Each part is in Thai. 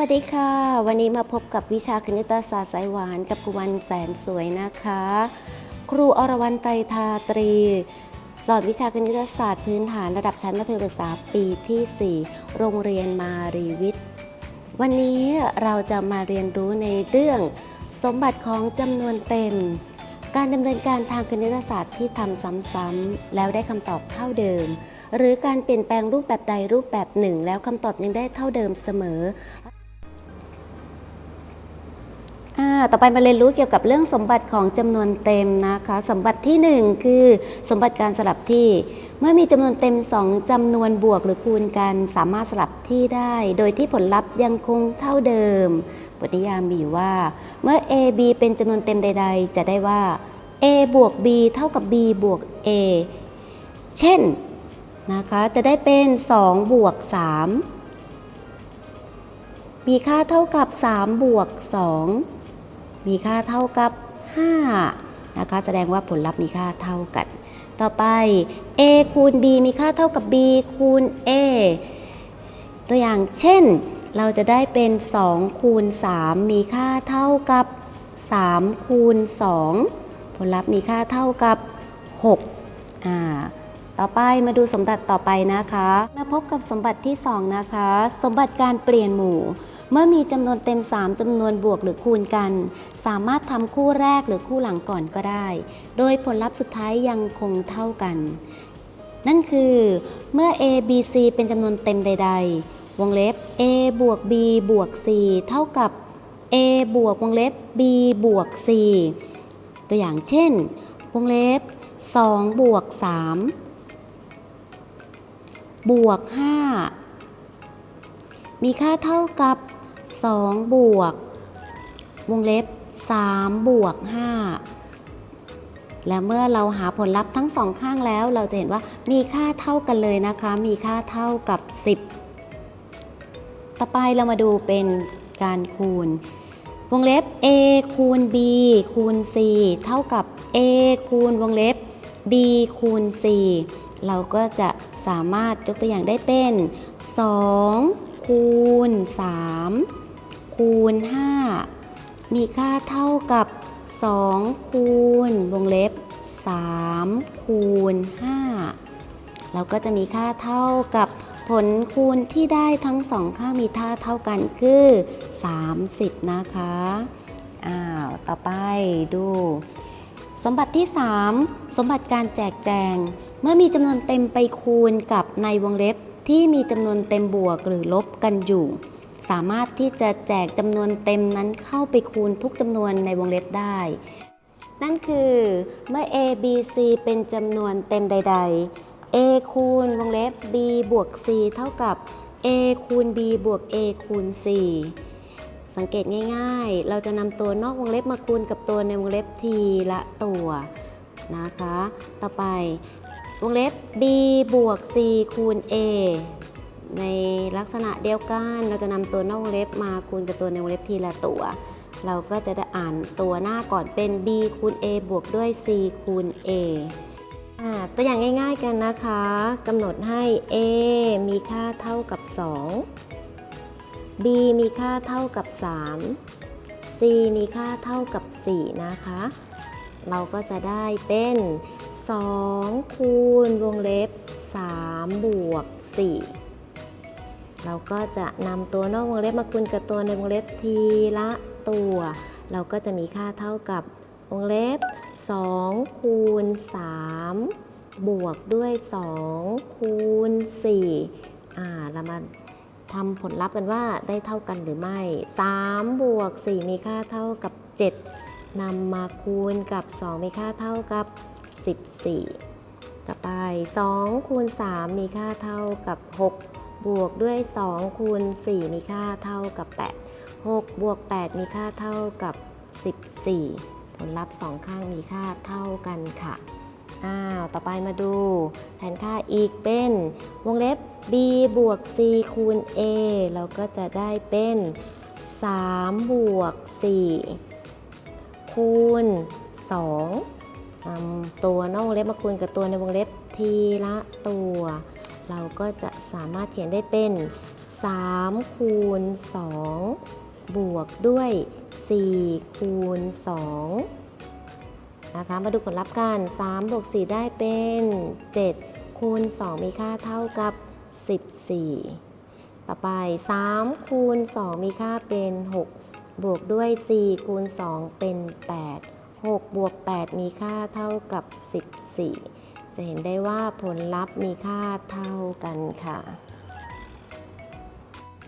วัสดีค่ะ วันนี้มาพบกับวิชาคณิตศาสตร์สายหวานกับครูวันแสนสวยนะคะ ครูอรวรรณไตรทาตรี สอนวิชาคณิตศาสตร์พื้นฐานระดับชั้นมัธยมศึกษาปีที่ 4 โรงเรียนมารีวิทย์ วันนี้เราจะมาเรียนรู้ในเรื่อง สมบัติของจำนวนเต็ม การดำเนินการทางคณิตศาสตร์ที่ทำซ้ำๆแล้วได้คำตอบเท่าเดิมหรือการเปลี่ยนแปลงรูปแบบใดรูปแบบหนึ่ง แล้วคำตอบยังได้เท่าเดิมเสมอ ต่อไปมาเรียนรู้เกี่ยวกับเรื่องสมบัติของจำนวนเต็มนะคะ สมบัติที่ 1 คือสมบัติการสลับที่ เมื่อมีจำนวนเต็ม 2จำนวนบวกหรือคูณกันสามารถสลับที่ได้ โดยที่ผลลัพธ์ยังคงเท่าเดิม บทนิยามมีอยู่ว่า เมื่อ a b เป็นจำนวนเต็มใด ๆ จะได้ว่า a บวก b เท่ากับ b บวก a เช่นนะคะจะได้เป็น2บวก3มีค่าเท่ากับ3บวก2 มีค่าเท่ากับ 5 นะคะ แสดงว่าผลลัพธ์มีค่าเท่ากัน ต่อไป a คูณ b มีค่าเท่ากับ b คูณ a ตัวอย่างเช่น เราจะได้เป็น 2 คูณ 3 มีค่าเท่ากับ 3 คูณ 2 ผลลัพธ์มีค่าเท่ากับ 6 อ่าต่อไปมาดูสมบัติต่อไปนะคะ มาพบกับสมบัติที่ 2 นะคะ สมบัติการเปลี่ยนหมู่ เมื่อมีจำนวนเต็ม 3จำนวนบวกหรือคูณกัน สามารถทำคู่แรกหรือคู่หลังก่อนก็ได้ โดยผลลัพธ์สุดท้ายยังคงเท่ากัน นั่นคือเมื่อ a b c เป็นจำนวนเต็มใด ๆ วงเล็บ a บวก b บวก c เท่ากับ a บวกวงเล็บ b บวก c ตัวอย่างเช่น วงเล็บ 2 บวก 3 บวก 5 มีค่าเท่ากับ 2 บวก วงเล็บ 3 บวก 5 และเมื่อเราหาผลลัพธ์ทั้งสองข้างแล้ว เราจะเห็นว่ามีค่าเท่ากันเลยนะคะ มีค่าเท่ากับ 10 ต่อไปเรามาดูเป็นการคูณ วงเล็บ a คูณ b คูณ c เท่ากับ a คูณวงเล็บ b คูณ c เราก็จะสามารถยกตัวอย่างได้เป็น 2 คูณ 3 คูณ 5 มีค่าเท่ากับ 2 คูณ วงเล็บ 3 คูณ5เราก็จะมีค่าเท่ากับผลคูณที่ได้ทั้งสองข้างมีค่าเท่ากันคือ 30 นะคะอ้าวต่อไปดู สมบัติที่ 3 สมบัติการแจกแจง เมื่อมีจำนวนเต็มไปคูณกับในวงเล็บที่มีจำนวนเต็มบวกหรือลบกันอยู่ สามารถที่จะแจกจำนวนเต็มนั้นเข้าไปคูณทุกจำนวนในวงเล็บได้ นั่นคือเมื่อ a b c เป็นจำนวนเต็มใด ๆ a คูณวงเล็บ b บวก c เท่ากับ a คูณ b บวก a คูณ c สังเกตง่ายๆ เราจะนำตัวนอกวงเล็บมาคูณกับตัวในวงเล็บทีละตัวนะคะ ต่อไปวงเล็บ b บวก c คูณ a ในลักษณะเดียวกัน เราจะนำตัวนอกวงเล็บมาคูณกับตัวในวงเล็บทีละตัว เราก็จะได้อ่านตัวหน้าก่อนเป็น b คูณ a บวกด้วย c คูณ a ตัวอย่างง่ายๆกันนะคะกำหนดให้ a มีค่าเท่ากับ 2 b มีค่าเท่ากับ 3 c มีค่าเท่ากับ 4 นะคะ เราก็จะได้เป็น 2 คูณวงเล็บ 3 บวก 4 เราก็จะนำตัวนอกวงเล็บมาคูณกับตัวในวงเล็บทีละตัว เราก็จะมีค่าเท่ากับวงเล็บ 2 คูณ 3 บวกด้วย 2 คูณ4อ่าเรามาทำผลลัพธ์กันว่าได้เท่ากันหรือไม่ 3 บวก 4 มีค่าเท่ากับ 7นำมาคูณกับ 2 มีค่าเท่ากับ 14 ต่อไป 2 คูณ 3 มีค่าเท่ากับ 6 บวกด้วย 2 คูณ 4 มีค่าเท่ากับ 8 6 บวก 8 มีค่าเท่ากับ 14 ผลลัพธ์สองข้างมีค่าเท่ากันค่ะอ้าวต่อไปมาดูแทนค่าอีกเป็นวงเล็บ b บวก c คูณ a เราก็จะได้เป็น 3 บวก 4 คูณ 2นำตัวนอกวงเล็บมาคูณกับตัวในวงเล็บทีละตัว เราก็จะ สามารถเขียนได้เป็น 3 คูณ 2 บวกด้วย 4 คูณ 2 นะคะ มาดูผลลัพธ์กัน 3 บวก 4 ได้เป็น 7 คูณ 2 มีค่าเท่ากับ 14 ต่อไป 3 คูณ 2 มีค่าเป็น 6 บวกด้วย 4 คูณ 2 เป็น 8 6 บวก 8 มีค่าเท่ากับ 14 จะเห็นได้ว่าผลลัพธ์มีค่าเท่ากันค่ะ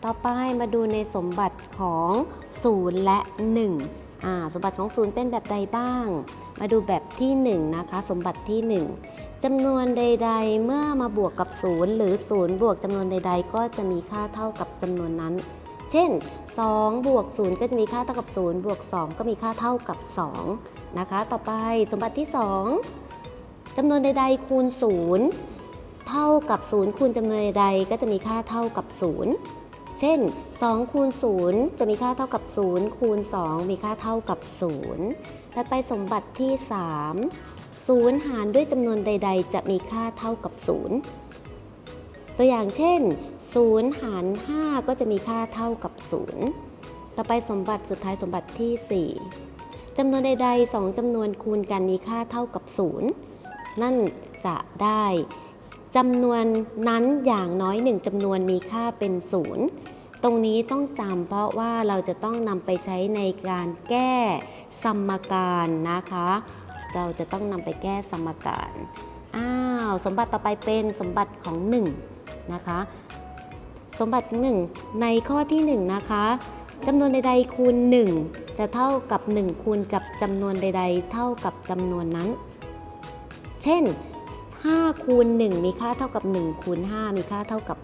ต่อไปมาดูในสมบัติของ 0 และ1อ่าสมบัติของ 0 เป็นแบบใดบ้าง มาดูแบบที่ 1 นะคะ สมบัติที่ 1จำนวนใด ๆ เมื่อมาบวกกับ 0 หรือ 0 บวกจำนวนใด ๆ ก็จะมีค่าเท่ากับจำนวนนั้นเช่น 2 บวก 0 ก็จะมีค่าเท่ากับ 0 บวก 2 ก็มีค่าเท่ากับ 2 นะคะ ต่อไปสมบัติที่ 2 จำนวนใด ๆ คูณ 0 เท่ากับ 0 คูณจำนวนใดๆก็จะมีค่าเท่ากับ 0 เช่น2คูณ0 จะมีค่าเท่ากับ 0 คูณ 2 มีค่าเท่ากับ 0 ถัดไปสมบัติที่ 3 0 หารด้วยจำนวนใด ๆ จะมีค่าเท่ากับ 0 ตัวอย่างเช่น 0 หาร 5 ก็จะมีค่าเท่ากับ 0 ต่อไปสมบัติสุดท้ายสมบัติที่ 4จำนวนใด ๆ 2จำนวนคูณกันมีค่าเท่ากับ 0 นั่นจะได้จำนวนนั้นอย่างน้อยหนึ่งจำนวนมีค่าเป็น0ตรงนี้ต้องจำเพราะว่าเราจะต้องนำไปใช้ในการแก้สมการนะคะ เราจะต้องนำไปแก้สมการอ้าวสมบัติต่อไปเป็นสมบัติของ 1 นะคะ สมบัติ 1 ในข้อที่ 1 นะคะจำนวนใดๆคูณ 1 จะเท่ากับ 1 คูณกับจำนวนใด ๆ เท่ากับจำนวนนั้น เช่น 5 คูณ 1 มีค่าเท่ากับ 1 คูณ 5 มีค่าเท่ากับ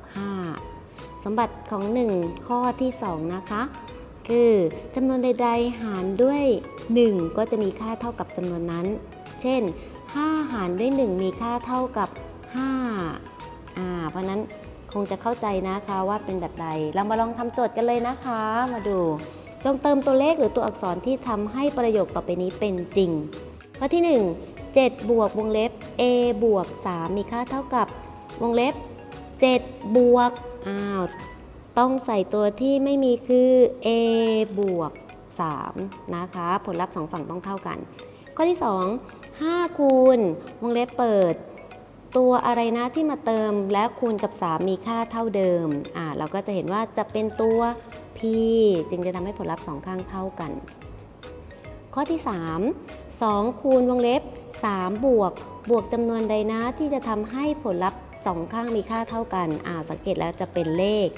5 สมบัติของ 1 ข้อที่ 2 นะคะ คือจำนวนใด ๆ หารด้วย 1 ก็จะมีค่าเท่ากับจำนวนนั้น เช่น 5 หารด้วย 1 มีค่าเท่ากับ 5 อ่า เพราะนั้นคงจะเข้าใจนะคะว่าเป็นแบบใด เรามาลองทำโจทย์กันเลยนะคะ มาดู จงเติมตัวเลขหรือตัวอักษรที่ทำให้ประโยคต่อไปนี้เป็นจริงข้อที่ 1 7 บวกวงเล็บ a บวก 3 มีค่าเท่ากับวงเล็บ 7 บวก อ้าว ต้องใส่ตัวที่ไม่มีคือ a บวก 3 นะคะ ผลลัพธ์สองฝั่งต้องเท่ากัน ข้อที่ 2 5 คูณ วงเล็บเปิด ตัวอะไรนะที่มาเติมและคูณกับ 3 มีค่าเท่าเดิม อ่าเราก็จะเห็นว่าจะเป็นตัว p จึงจะทำให้ผลลัพธ์สองข้างเท่ากัน ข้อที่ 3 2 คูณวงเล็บ 3 บวก บวกจำนวนใดนะที่จะทำให้ผลลัพธ์สองข้างมีค่าเท่ากันอ่าสังเกตแล้วจะเป็นเลข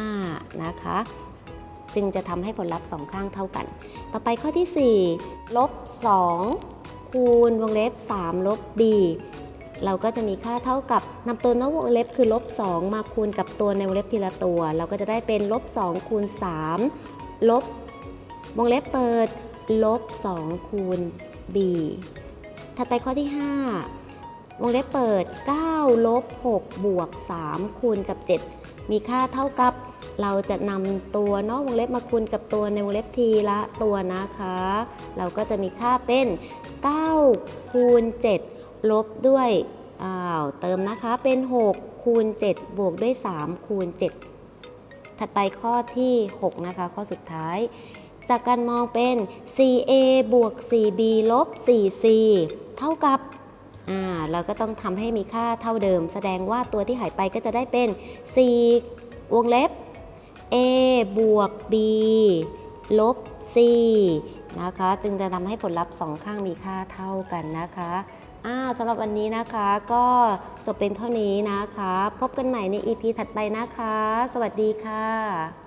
5 นะคะ จึงจะทำให้ผลลัพธ์สองข้างเท่ากัน ต่อไปข้อที่ 4 ลบ 2 คูณวงเล็บ 3 ลบ b เราก็จะมีค่าเท่ากับนำตัวนอกวงเล็บคือลบ 2 มาคูณกับตัวในวงเล็บทีละตัว เราก็จะได้เป็นลบ 2 คูณ 3 ลบวงเล็บเปิด ลบ 2 คูณ b ถัดไปข้อที่ 5 วงเล็บเปิด 9 ลบ 6 บวก 3 คูณกับ 7 มีค่าเท่ากับ เราจะนำตัวนอกวงเล็บมาคูณกับตัวในวงเล็บทีละตัวนะคะ เราก็จะมีค่าเป็น 9 คูณ 7 ลบด้วยอ้าวเติมนะคะเป็น 6 คูณ 7 บวกด้วย 3 คูณ 7 ถัดไปข้อที่ 6 นะคะ ข้อสุดท้าย จากการมองเป็น 4a บวก 4b ลบ 4c เท่ากับอ่าเราก็ต้องทำให้มีค่าเท่าเดิม แสดงว่าตัวที่หายไปก็จะได้เป็น 4 วงเล็บ a บวก b ลบ c นะคะ จึงจะทำให้ผลลัพธ์สองข้างมีค่าเท่ากันนะคะอ้าวสำหรับวันนี้นะคะก็จบเป็นเท่านี้นะคะ พบกันใหม่ใน EP ถัดไปนะคะ สวัสดีค่ะ